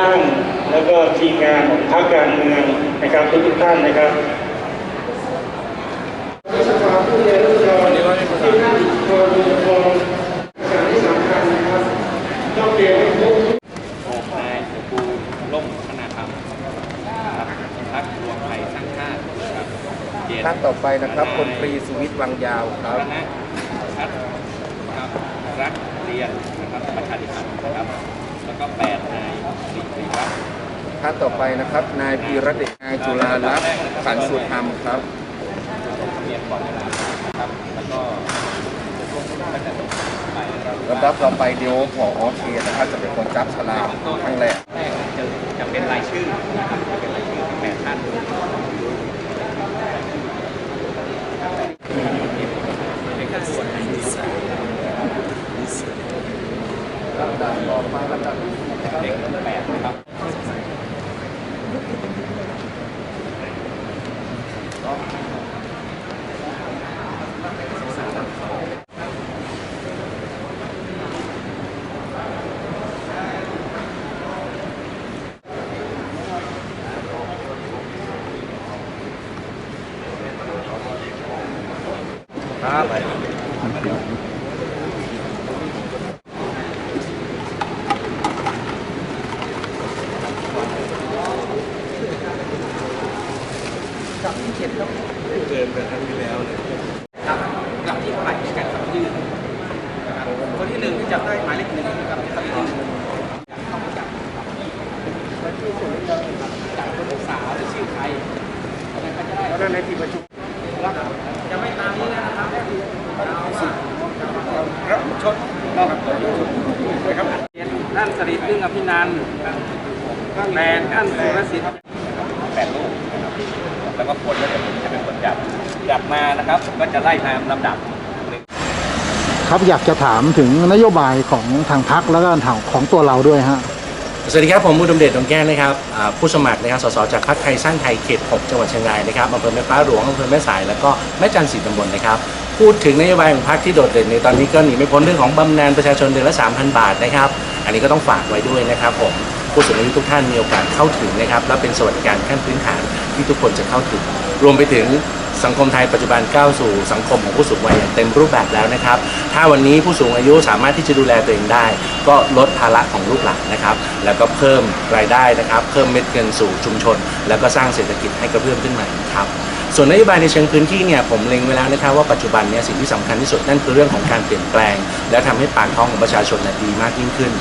ตั้ง แล้วก็ทีมงานของพรรคการเมืองนะครับทุกๆท่านนะครับสภาผู้แทนราษฎรที่นั่งคอยดูคองสารที่สำคัญนะครับต้องเรียนให้ครบของนายสมบูรณ์ล่มธนาธรรมนะครับพักรวมไทยสร้างชาตินะครับเจ็ดท่านต่อไปนะครับพลตรีสุวิทย์วังยาวครับคณะชัดนะครับรักเรียนนะครับประชาธิปัตย์นะครับ แล้วก็แปดนายสิริวัฒน์ ท่านต่อไปนะครับ นายพีระเดชนายจุฬาลักษณ์ขันสุธรรมครับรับแล้วรับต่อไปเดี๋ยวผอโอเขตนะครับจะเป็นคนจับฉลากครั้งแรกแรกจะจะเป็นรายชื่อนะครับจะเป็นรายชื่อแปดท่านเป็นขั้นส่วนลำดับต่อไปลำดับที่สี่นะครับ เด็ กแปดนะครับครับครับหลักที่เท่าไหร่ในการขับยื่นนะครับคนที่หนึ่งที่จับได้หมายเลขหนึ่งนะครับที่ขับยื่นเข้ามาจับแล้วชื่อคนที่เราจับคนศึกษาหรือชื่อใครอะไรก็จะได้แล้วนั่นในที่ประชุมรับจะไม่ตามนี้นะครับรับชดนอกครับท่านสริพึ่งอภินันท์แปดท่านสุรสิทธิ์ แปดลูกนะครับแล้วก็ผลแล้วเดี๋ยวผมจะเป็นคนจับจับมานะครับก็จะไล่ตามลำดับครับอยากจะถามถึงนโยบายของทางพักแล้วก็ทางของตัวเราด้วยฮะสวัสดีครับผมอุดมเดชดวงแก้วนะครับอ่าผู้สมัครนะครับสสจากพรรคไทยสร้างไทยเขต 6 จังหวัดเชียงรายนะครับอำเภอแม่ฟ้าหลวงอำเภอแม่สายแล้วก็แม่จันทร์สีตำบลนะครับพูดถึงนโยบายของพรรคที่โดดเด่นในตอนนี้ก็หนีไม่พ้นเรื่องของบำนาญประชาชนเดือนละ 3,000 บาทนะครับ อันนี้ก็ต้องฝากไว้ด้วยนะครับผม ผู้สูงอายุทุกท่านมีโอกาสเข้าถึงนะครับและเป็นสวัสดิการขั้นพื้นฐานที่ทุกคนจะเข้าถึง รวมไปถึงสังคมไทยปัจจุบันก้าวสู่สังคมของผู้สูงวัยอย่างเต็มรูปแบบแล้วนะครับ ถ้าวันนี้ผู้สูงอายุสามารถที่จะดูแลตัวเองได้ ก็ลดภาระของลูกหลานนะครับ แล้วก็เพิ่มรายได้นะครับ เพิ่มเม็ดเงินสู่ชุมชน แล้วก็สร้างเศรษฐกิจให้กระเพื่อมขึ้นมาครับส่วนนโยบายในเชิงพื้นที่เนี่ยผมเล็งไว้แล้วนะครับว่าปัจจุบันเนี่ยสิ่งที่สำคัญที่สุดนั่นคือเรื่องของการเปลี่ยนแปลง และทำให้ปากท้องของประชาชนดีมากยิ่งขึ้น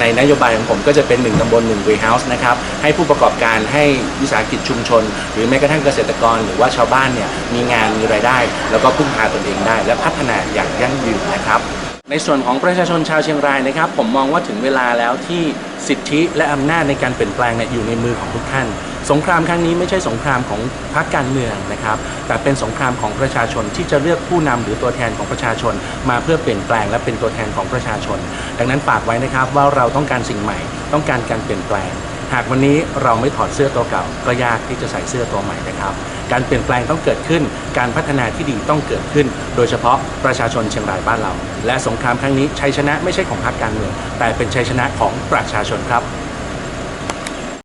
ในนโยบายของผมก็จะเป็น1ตำบล1 w a r e h o u s e นะครับให้ผู้ประกอบการให้วิสาหกิจชุมชน หรือแม้กระทั่งเกษตรกร หรือว่าชาวบ้านเนี่ยมีงานมีรายได้ แล้วก็พึ่งพาตนเองได้ และพัฒนาอย่างยั่งยืนนะครับ ในส่วนของประชาชนชาวเชียงรายนะครับ ผมมองว่าถึงเวลาแล้วที่สิทธิและอำนาจในการเปลี่ยนแปลงเนี่ยอยู่ในมือของทุกท่าน สงครามครั้งนี้ไม่ใช่สงครามของพรรคการเมืองนะครับ แต่เป็นสงครามของประชาชนที่จะเลือกผู้นำหรือตัวแทนของประชาชน มาเพื่อเปลี่ยนแปลงและเป็นตัวแทนของประชาชน ดังนั้นฝากไว้นะครับว่าเราต้องการสิ่งใหม่ ต้องการการเปลี่ยนแปลง หากวันนี้เราไม่ถอดเสื้อตัวเก่า ก็ยากที่จะใส่เสื้อตัวใหม่นะครับ การเปลี่ยนแปลงต้องเกิดขึ้น การพัฒนาที่ดีต้องเกิดขึ้น โดยเฉพาะประชาชนเชียงรายบ้านเรา และสงครามครั้งนี้ชัยชนะไม่ใช่ของพรรคการเมืองแต่เป็นชัยชนะของประชาชนครับ